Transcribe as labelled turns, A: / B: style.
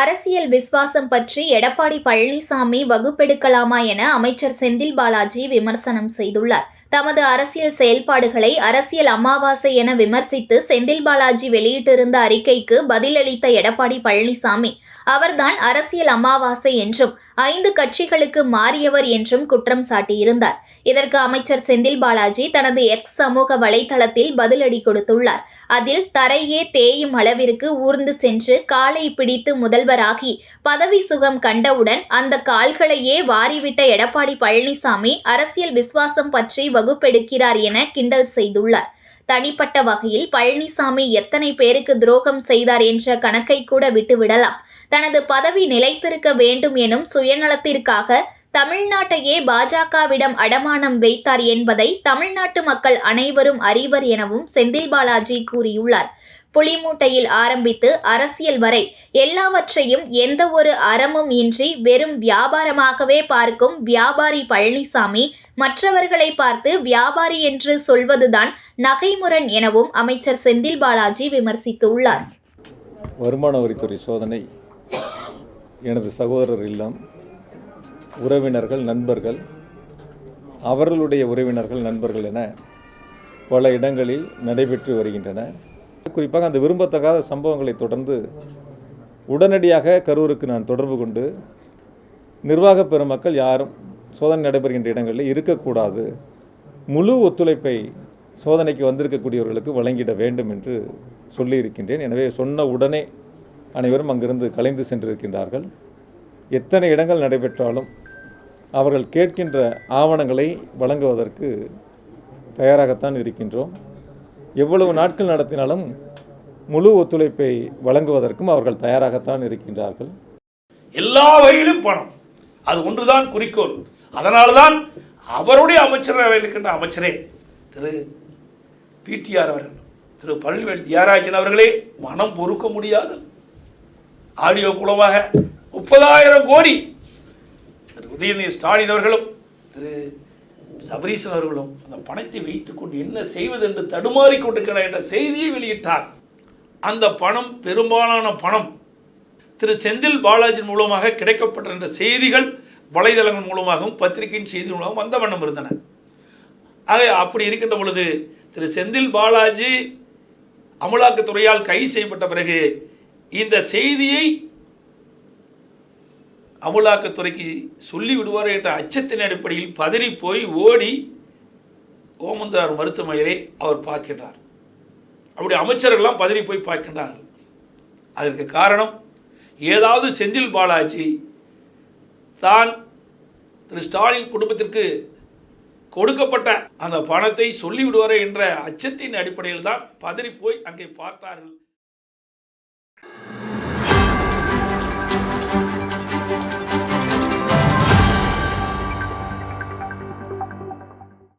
A: அரசியல் விசுவாசம் பற்றி எடப்பாடி பழனிசாமி வகுப்பெடுக்கலாமா என அமைச்சர் செந்தில் பாலாஜி விமர்சனம் செய்துள்ளார். தமது அரசியல் செயல்பாடுகளை அரசியல் அமாவாசை என விமர்சித்து செந்தில் பாலாஜி வெளியிட்டிருந்த அறிக்கைக்கு பதிலளித்த எடப்பாடி பழனிசாமி அவர்தான் அரசியல் அமாவாசை என்றும் ஐந்து கட்சிகளுக்கு மாறியவர் என்றும் குற்றம் சாட்டியிருந்தார். இதற்கு அமைச்சர் செந்தில் பாலாஜி தனது எக்ஸ் சமூக வலைதளத்தில் பதிலடி கொடுத்துள்ளார். அதில் தரையே தேயும் அளவிற்கு ஊர்ந்து சென்று காலை பிடித்து முதல் முதல்வராகி பதவி சுகம் கண்டவுடன் அந்த கால்களையே வாரிவிட்ட எடப்பாடி பழனிசாமி அரசியல் விசுவாசம் பற்றி வகுப்பெடுக்கிறார் என கிண்டல் செய்துள்ளார். தனிப்பட்ட வகையில் பழனிசாமி எத்தனை பேருக்கு துரோகம் செய்தார் என்ற கணக்கை கூட விட்டுவிடலாம். தனது பதவி நிலைத்திருக்க வேண்டும் எனும் சுயநலத்திற்காக தமிழ்நாட்டையே பாஜகவிடம் அடமானம் வைத்தார் என்பதை தமிழ்நாட்டு மக்கள் அனைவரும் அறிவர் எனவும் செந்தில் பாலாஜி கூறியுள்ளார். புலிமூட்டையில் ஆரம்பித்து அரசியல் வரை எல்லாவற்றையும் எந்த ஒரு அறமும் இன்றி வெறும் வியாபாரமாகவே பார்க்கும் வியாபாரி பழனிசாமி மற்றவர்களை பார்த்து வியாபாரி என்று சொல்வதுதான் நகைமுரண் எனவும் அமைச்சர் செந்தில் பாலாஜி விமர்சித்துள்ளார்.
B: வருமான வரித்துறை சோதனை. எனது சகோதரர் இல்லம் உறவினர்கள் நண்பர்கள் அவர்களுடைய உறவினர்கள் நண்பர்கள் என பல இடங்களில் நடைபெற்று வருகின்றன. குறிப்பாக அந்த விரும்பத்தகாத சம்பவங்களை தொடர்ந்து உடனடியாக கரூருக்கு நான் தொடர்பு கொண்டு நிர்வாக பெருமக்கள் யாரும் சோதனை நடைபெறுகின்ற இடங்களில் இருக்கக்கூடாது. முழு ஒத்துழைப்பை சோதனைக்கு வந்திருக்கக்கூடியவர்களுக்கு வழங்கிட வேண்டும் என்று சொல்லியிருக்கின்றேன். எனவே சொன்ன உடனே அனைவரும் அங்கிருந்து கலைந்து சென்றிருக்கின்றார்கள். எத்தனை இடங்கள் நடைபெற்றாலும் அவர்கள் கேட்கின்ற ஆவணங்களை வழங்குவதற்கு தயாராகத்தான் இருக்கின்றோம். எவ்வளவு நாட்கள் நடத்தினாலும் முழு ஒத்துழைப்பை வழங்குவதற்கும் அவர்கள் தயாராகத்தான் இருக்கின்றார்கள்.
C: எல்லா வகையிலும் பணம். அது ஒன்றுதான் குறிக்கோள். அதனால்தான் அவருடைய அமைச்சரவை இருக்கின்ற அமைச்சரே திரு பிடிஆர் அவர்கள் திரு பழனிவேல் தியாராஜன் அவர்களே மனம் பொறுக்க முடியாது. ஆடியோ மூலமாக முப்பதாயிரம் கோடி திரு உதயநிதி ஸ்டாலின் அவர்களும் திரு சபரீசன் அவர்களும் அந்த பணத்தை வைத்துக்கொண்டு என்ன செய்வது என்று தடுமாறி கொண்டிருக்கிறார் என்ற செய்தியை வெளியிட்டார். அந்த பணம் பெரும்பாலான பணம் திரு செந்தில் பாலாஜி மூலமாக கிடைக்கப்பட்ட என்ற செய்திகள் வலைதளங்கள் மூலமாகவும் பத்திரிகையின் செய்தி மூலமாகவும் வந்த வண்ணம் இருந்தன. ஆக அப்படி இருக்கின்ற பொழுது திரு செந்தில் பாலாஜி அமலாக்கத்துறையால் கைது செய்யப்பட்ட பிறகு இந்த செய்தியை அமுலாக்கத்துறைக்கு சொல்லி விடுவார் என்ற அச்சத்தின் அடிப்படையில் பதறி போய் ஓடி ஓமந்தார் மருத்துவமனையிலே அவர் பார்க்கின்றார். அப்படி அமைச்சர்கள்லாம் பதறி போய் பார்க்கின்றார்கள். அதற்கு காரணம் ஏதாவது செந்தில் பாலாஜி தான் திரு ஸ்டாலின் குடும்பத்திற்கு கொடுக்கப்பட்ட அந்த பணத்தை சொல்லிவிடுவாரே என்ற அச்சத்தின் அடிப்படையில் தான் பதறி போய் அங்கே பார்த்தார்கள்.